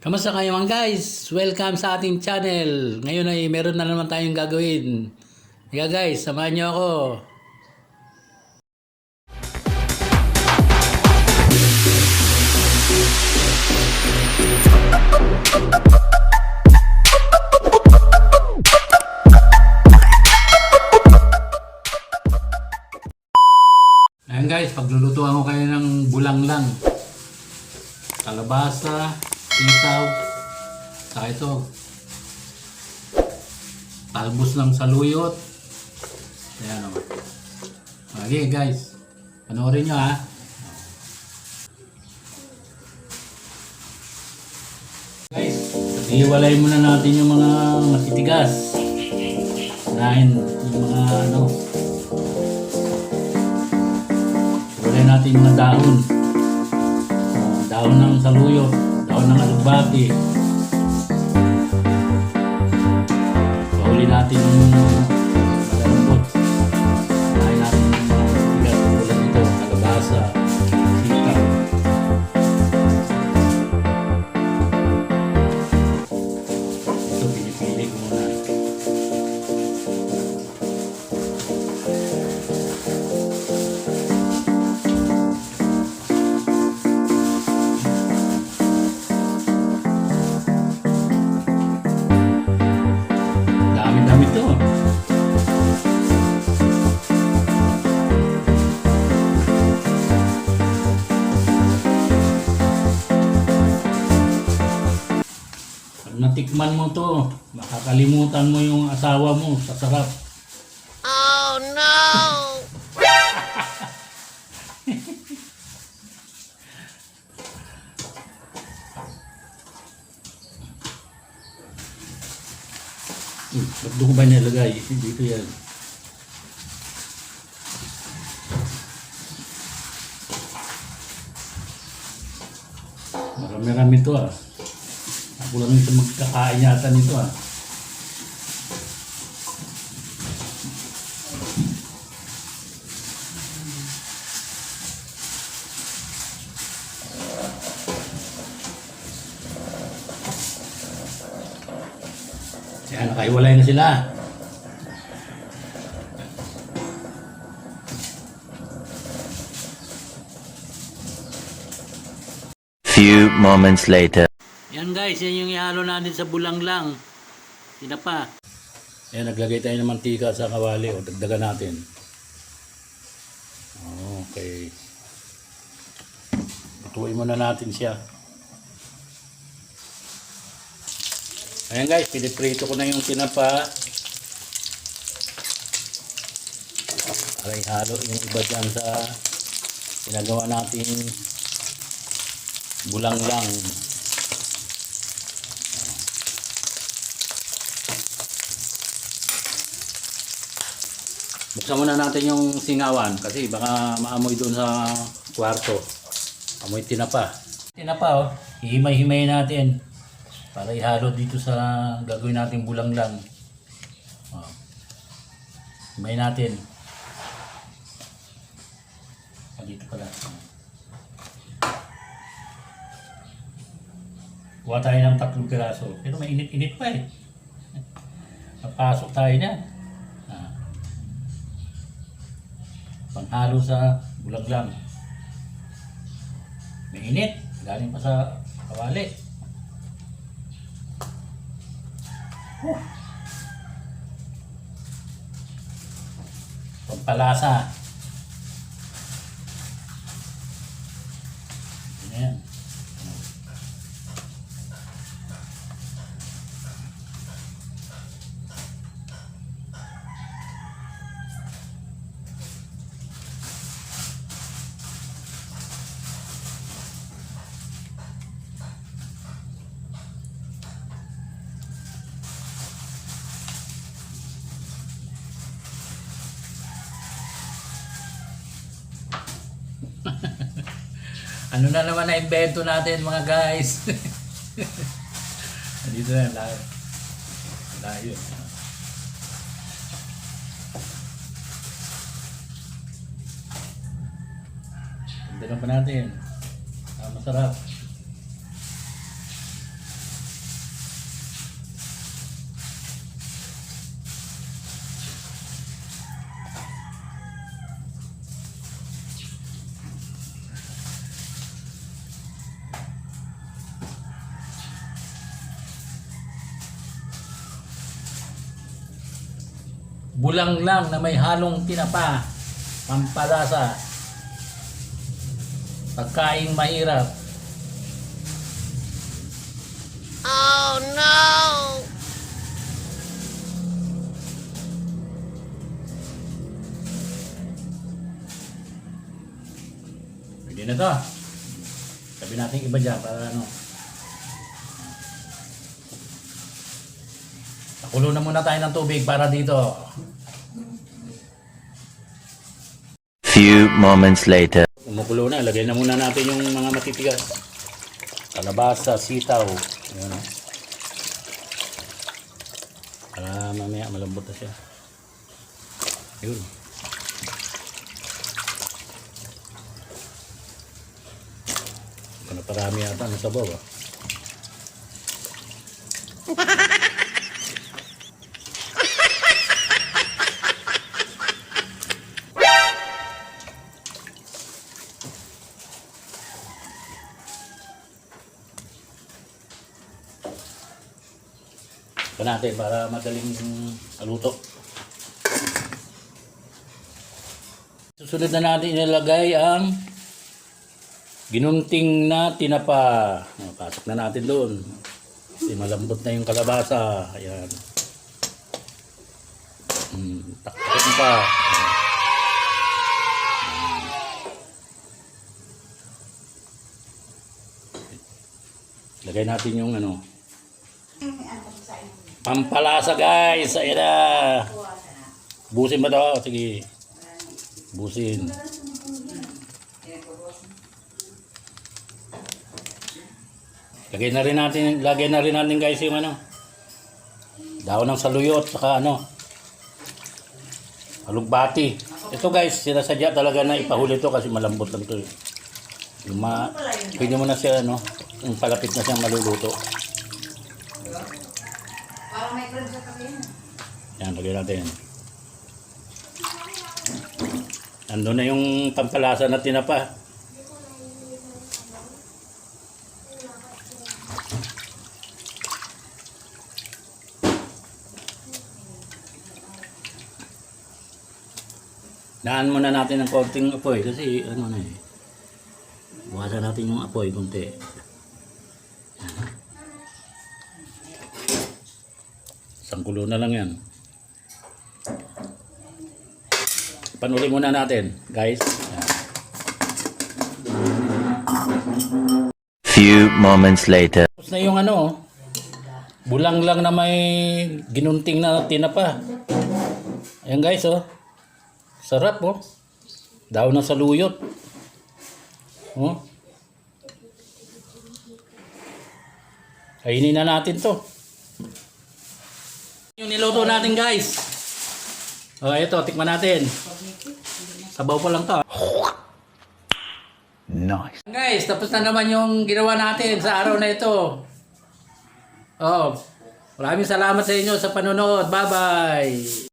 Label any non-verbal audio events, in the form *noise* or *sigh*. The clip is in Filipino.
Kamusta kayo mga guys? Welcome sa ating channel. Ngayon ay meron na naman tayong gagawin. Kaya guys, samahan niyo ako. Ayan ito. Talbos ng saluyot. Ayan o. Okay guys, panoorin nyo ha. Guys, iwalay muna natin yung mga matitigas. Unahin yung mga ano. Iwalay natin yung mga dahon. Ah, dahon ng saluyot, dahon ng alugbati. Natin Pag natikman mo to, makakalimutan mo yung asawa mo sa sarap. Oh no! *laughs* Hmm, ba't doon ko ba nilagay? Dito yan. Marami-rami to ah. Ako lang ito magkakain yata nito ah. Yan, nakaiwalay na sila. Few moments later. Guys, yan yung ihalo natin sa bulanglang. Tinapa. Yan, naglagay tayo ng mantika sa kawali o dagdagan natin. Okay. Lutuin muna natin siya. Ayan guys, piniprito ko na yung tinapa. Para ihalo yung iba dyan sa ginagawa natin bulanglang. Buksan muna natin yung singawan kasi baka maamoy doon sa kwarto. Amoy tinapa. Tinapa oh. Hihimay-himay natin para ihalo dito sa gagawin nating bulanglang. Oh. Himay natin. Ah, dito pala. Kuha tayo ng tatlong piraso. Pero mainit-init pa eh. Napasok tayo na. Panghalo sa bulaglang. Mainit. Galing pa sa kawali. Huh. Pampalasa. Ayan. Ano na naman na invento natin mga guys? *laughs* Dito na, layo. Layo. Ganda pa natin. Ah, masarap. Bulang lang na may halong tinapa, pampalasa, pagkaing mahirap. Oh no! Pwede na to. Sabi natin iba dyan para ano. Pakulo na muna tayo ng tubig para dito. Moments later. Kumukulo na, lagay na muna natin yung mga matitigas. Kalabasa, sitaw. Ayan o. Para mamaya malambot na siya. Yun. Ito na parami yata ng sabaw ah. *laughs* Ito natin para madaling aluto. Susunod na natin ilalagay ang ginunting na tinapa. O, Pasok na natin doon. Kasi malambot na yung kalabasa. Ayan. Hmm, taktakin pa. Lagay natin yung ano, Pampalasa guys, ayan na. Busin ba to? Sige. Busin. Lagay na rin natin, lagay na rin natin guys yung ano. Daon ng saluyot, saka ano. Alugbati. Ito guys, sinasadya talaga na ipahuli to kasi malambot lang to. eh. Yung ma, pwede mo na siya ano, yung palapit na siyang maluluto. Parang may crab sa tabi yan. Yan, lagyan natin. Ando na yung pampalasa na tinapa. Daan muna natin ng konting apoy kasi ano na eh. Bukasan natin yung apoy konti. Isang na lang yan. Panuli muna natin, guys. Few moments later. Tapos na yung ano, bulang lang na may ginunting na tinapa. Ayan guys, oh. Sarap, oh. Daw na saluyot. Oh. Kainin na natin to. Yung niluto natin, guys. Oh, ito, tikman natin. Sabaw pa lang to. ah. Nice. Guys, tapos na naman yung ginawa natin sa araw na ito. Oh, maraming salamat sa inyo sa panonood. Bye-bye!